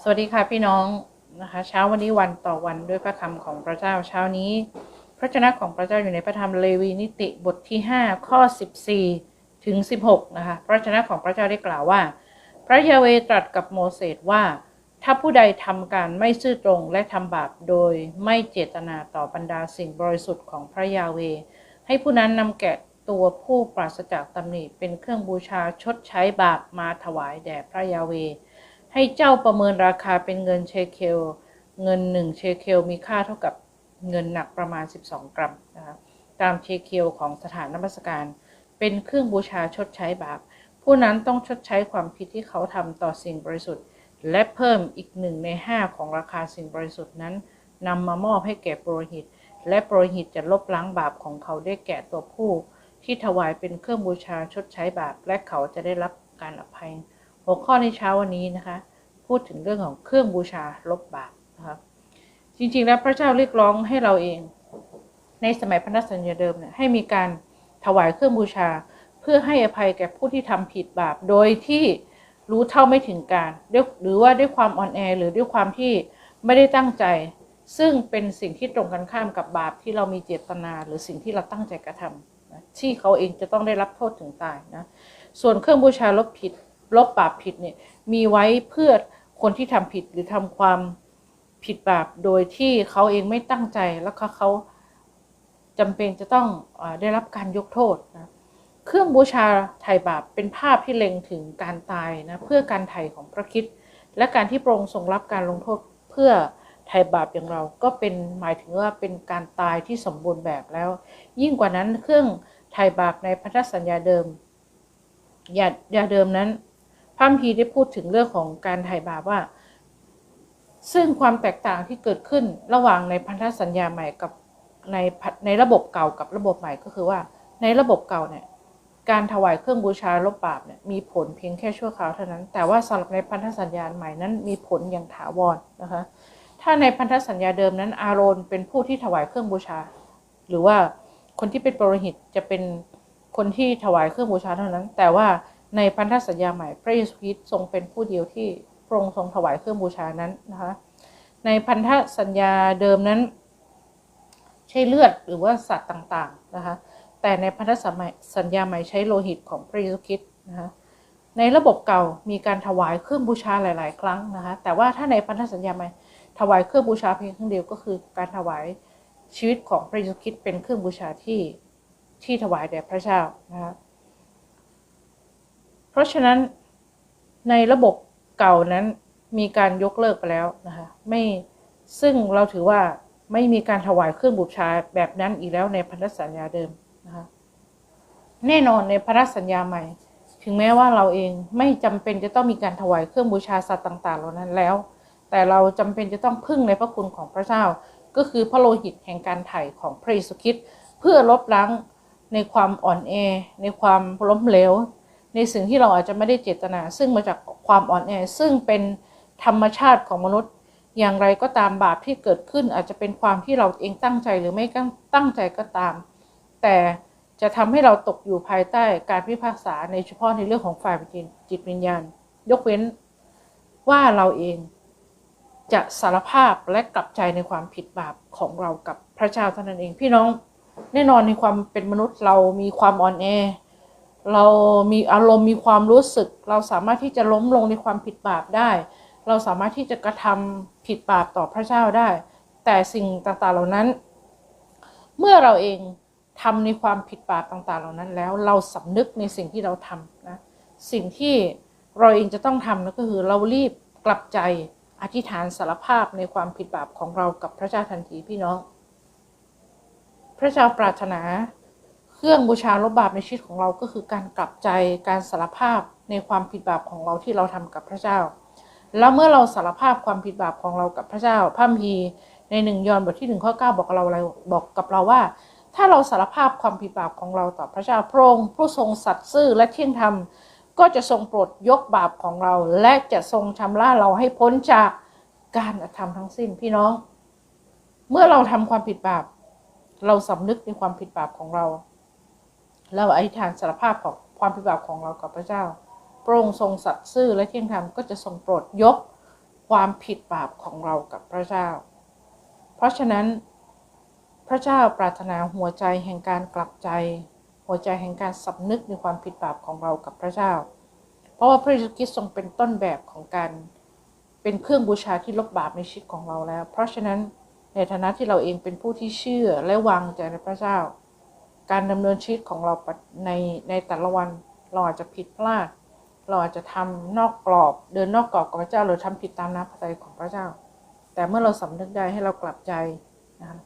สวัสดีค่ะพี่น้องนะคะ เช้าวันนี้วันต่อวันด้วยพระคำของพระเจ้าเช้านี้ พระชนะของพระเจ้าอยู่ในพระธรรมเลวีนิติบทที่ 5 ข้อ 14 ถึง 16 นะคะ พระชนะของพระเจ้าได้กล่าวว่า พระยาเวตรัสกับโมเสสว่า ถ้าผู้ใดทำการไม่ซื่อตรงและทำบาปโดยไม่เจตนาต่อบรรดาสิ่งบริสุทธิ์ของพระยาเว ให้ผู้นั้นนำแกะตัวผู้ปราศจากตำหนิเป็นเครื่องบูชาชดใช้บาปมาถวายแด่พระยาเว ให้เจ้าประเมินราคาเป็นเงินเชเคล เงินหนึ่งเชเคลมีค่าเท่ากับเงินหนักประมาณ 12 กรัมนะคะตามเชเคลของสถานนมัสการ เป็นเครื่องบูชาชดใช้บาป ผู้นั้นต้องชดใช้ความผิดที่เขาทำต่อสิ่งบริสุทธิ์ และเพิ่มอีกหนึ่งในห้าของราคาสิ่งบริสุทธิ์นั้นนำมามอบให้แก่โปรหิต และโปรหิตจะลบล้างบาปของเขาได้แก่ตัวผู้ ที่ถวายเป็นเครื่องบูชาชดใช้บาป และเขาจะได้รับการอภัย หัวข้อในเช้าวันนี้นะคะ พูดถึงเรื่องของเครื่องบูชาลบบาปนะครับจริงๆแล้วพระเจ้าเรียกร้องให้เราเอง ในสมัยพันธสัญญาเดิมเนี่ยให้มีการถวายเครื่องบูชา เพื่อให้อภัยแก่ผู้ที่ทำผิดบาป โดยที่รู้เท่าไม่ถึงการหรือว่าด้วยความอ่อนแอหรือด้วยความที่ไม่ได้ตั้งใจ ซึ่งเป็นสิ่งที่ตรงกันข้ามกับบาปที่เรามีเจตนา หรือสิ่งที่เราตั้งใจกระทำที่เขาเองจะต้องได้รับโทษถึงตายนะส่วนเครื่องบูชาลบผิด ลบบาปผิดเนี่ยมีไว้เพื่อคนที่ทำผิดหรือทำความผิดบาปโดยที่เขาเองไม่ตั้งใจแล้วก็เขาจำเป็นจะต้องอได้รับการยกโทษนะเครื่องบูชาไถ่บาปเป็นภาพที่เล็งถึงการตายนะเพื่อการไถ่ของพระคิดและการที่พระองค์ทรงรับการลงโทษเพื่อไถ่บาปอย่างเราก็เป็นหมายถึงว่าเป็นการตายที่สมบูรณ์แบบแล้ว ยิ่งกว่านั้นเครื่องไถ่บาปในพันธสัญญาเดิมยายาเดิมนั้น ระคัมภีได้พูดถึงเรื่องของการไถ่บาปว่า ซึ่งความแตกต่างที่เกิดขึ้นระหว่างในพันธสัญญาใหม่กับในในระบบเก่ากับระบบใหม่ก็คือว่า ในระบบเก่าเนี่ยการถวายเครื่องบูชาลบบาปเนี่ยมีผลเพียงแค่ชั่วคราวเท่านั้น แต่ว่าสำหรับในพันธสัญญาใหม่นั้นมีผลอย่างถาวรนะคะ ถ้าในพันธสัญญาเดิมนั้น อาโรนเป็นผู้ที่ถวายเครื่องบูชา หรือว่าคนที่เป็นปรหิตจะเป็นคนที่ถวายเครื่องบูชาเท่านั้น แต่ว่า ในพันธสัญญาใหม่พระเยซูคริสต์ทรงเป็นผู้เดียวที่พระองค์ทรงถวายเครื่องบูชานั้นนะคะในพันธสัญญาเดิมนั้น ใช้เลือดหรือว่าสัตว์ต่างๆนะคะแต่ในพันธสัญญาใหม่ใช้โลหิตของพระเยซูคริสต์นะคะในระบบเก่ามีการถวายเครื่องบูชาหลาย ๆ ครั้งนะคะแต่ว่าถ้าในพันธสัญญาใหม่ถวายเครื่องบูชาเพียงครั้งเดียวก็คือ การถวายชีวิตของพระเยซูคริสต์เป็นเครื่องบูชาที่ที่ถวายแด่พระเจ้านะคะ เพราะฉะนั้นในระบบเก่านั้นมีการยกเลิกไปแล้วนะคะไม่ซึ่งเราถือว่าไม่มีการถวายเครื่องบูชาแบบนั้นอีกแล้วในพันธสัญญาเดิมนะคะแน่นอนในพันธสัญญาใหม่ ถึงแม้ว่าเราเองไม่จำเป็นจะต้องมีการถวายเครื่องบูชาสัตว์ต่าง ๆ เหล่านั้นแล้ว แต่เราจำเป็นจะต้องพึ่งในพระคุณของพระเจ้า ก็คือพระโลหิตแห่งการไถ่ของพระเยซูคริสต์เพื่อลบล้างในความอ่อนแอในความล้มเหลว ในสิ่งที่เราอาจจะไม่ได้เจตนา ซึ่งมาจากความอ่อนแอซึ่งเป็นธรรมชาติของมนุษย์ อย่างไรก็ตามบาปที่เกิดขึ้นอาจจะเป็นความที่เราเองตั้งใจหรือไม่ตั้งใจก็ตาม แต่จะทำให้เราตกอยู่ภายใต้การพิพากษาในเฉพาะในเรื่องของฝ่ายจิตวิญญาณ ยกเว้นว่าเราเองจะสารภาพและกลับใจในความผิดบาปของเรากับพระเจ้าเท่านั้นเองพี่น้อง แน่นอนในความเป็นมนุษย์เรามีความอ่อนแอ เรามีอารมณ์มีความรู้สึก เราสามารถที่จะล้มลงในความผิดบาปได้ เราสามารถที่จะกระทำผิดบาปต่อพระเจ้าได้ แต่สิ่งต่างๆเหล่านั้น เมื่อเราเองทำในความผิดบาปต่างๆ เหล่านั้นแล้วเราสำนึกในสิ่งที่เราทำนะสิ่งที่เราเองจะต้องทำนั่นก็คือเรารีบกลับใจอธิษฐานสารภาพในความผิดบาปของเรากับพระเจ้าทันทีพี่น้อง พระเจ้าปรารถนา เครื่องบูชาลบบาปในชีวิตของเราก็คือการกลับใจการสารภาพในความผิดบาปของเราที่เราทำกับพระเจ้า แล้วเมื่อเราสารภาพความผิดบาปของเรากับพระเจ้าพระมีในหนึ่งยอห์นบทที่หนึ่งข้อเก้าบอกเราอะไรบอกกับเราว่า ถ้าเราสารภาพความผิดบาปของเราต่อพระเจ้าพระองค์ผู้ทรงสัตย์ซื่อและเที่ยงธรรมก็จะทรงโปรดยกบาปของเรา และจะทรงชำระเราให้พ้นจากการกระทำทั้งสิ้นพี่น้อง เมื่อเราทำความผิดบาป เราสำนึกในความผิดบาปของเรา เราอธิษฐานสารภาพของความผิดบาปของเรากับพระเจ้าพระองค์ทรงสัตย์ซื่อและเที่ยงธรรมก็จะทรงโปรดยกความผิดบาปของเรากับพระเจ้า เพราะฉะนั้น พระเจ้าปรารถนาหัวใจแห่งการกลับใจ หัวใจแห่งการสำนึกในความผิดบาปของเรากับพระเจ้า เพราะว่าพระเยซูคริสต์ทรงเป็นต้นแบบของการเป็นเครื่องบูชาที่ลบบาปในชีวิตของเราแล้ว เพราะฉะนั้นในฐานะที่เราเองเป็นผู้ที่เชื่อและวางใจในพระเจ้า การดำเนินชีวิตของเราในในแต่ละวันเราอาจจะผิดพลาด เราอาจจะทำนอกกรอบ เดินนอกกรอบของพระเจ้าหรือทำผิดตามน้ำพระทัยของพระเจ้า แต่เมื่อเราสำนึกได้ให้เรากลับใจนะคะ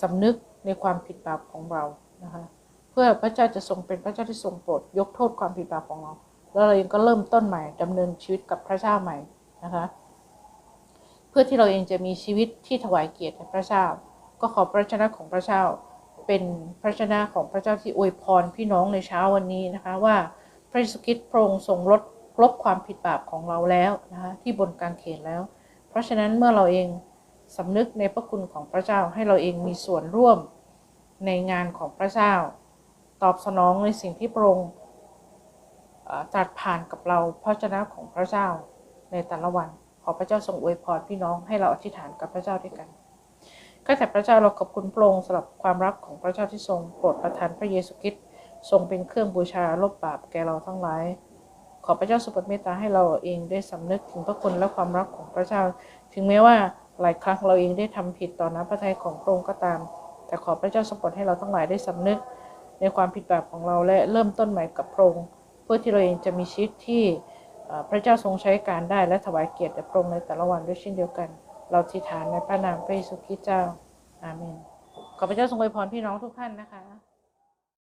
สำนึกในความผิดบาปของเรานะคะเพื่อพระเจ้าจะทรงเป็นพระเจ้าที่ทรงโปรดยกโทษความผิดบาปของเรา แล้วเราเองก็เริ่มต้นใหม่ดำเนินชีวิตกับพระเจ้าใหม่นะคะเพื่อที่เราเองจะมีชีวิตที่ถวายเกียรติแด่พระเจ้า ก็ขอพระชนะของพระเจ้า เป็นพระชนะของพระเจ้าที่อวยพรพี่น้องในเช้าวันนี้นะคะว่าพระเยซูคริสต์พระองค์ทรงลดลบความผิดบาปของเราแล้วนะคะที่บนกางเขนแล้ว เพราะฉะนั้นเมื่อเราเองสำนึกในพระคุณของพระเจ้าให้เราเองมีส่วนร่วมในงานของพระเจ้า ตอบสนองในสิ่งที่พระองค์ตรัสผ่านกับเราพระชนะของพระเจ้าในแต่ละวัน ขอพระเจ้าทรงอวยพรพี่น้องให้เราอธิษฐานกับพระเจ้าด้วยกัน ก็แต่พระเจ้าเราขอบคุณพระองค์สำหรับความรักของพระเจ้าที่ทรงโปรดประทานพระเยซูคริสต์ทรงเป็นเครื่องบูชาลบบาปแก่เราทั้งหลาย ขอพระเจ้าทรงโปรดเมตตาให้เราเองได้สำนึกถึงพระคุณและความรักของพระเจ้า ถึงแม้ว่าหลายครั้งเราเองได้ทำผิดต่อน้ำพระทัยของพระองค์ก็ตาม แต่ขอพระเจ้าทรงโปรดให้เราทั้งหลายได้สำนึก ในความผิดบาปของเราและเริ่มต้นใหม่กับพระองค์เพื่อที่เราเองจะมีชีวิตที่พระเจ้าทรงใช้การได้และถวายเกียรติแด่พระองค์ในแต่ละวันด้วยเช่นเดียวกัน เราทิฏฐานในพระนามพระเยซูคริสต์เจ้า อาเมน ขอพระเจ้าทรงอวยพรพี่น้องทุกท่านนะคะ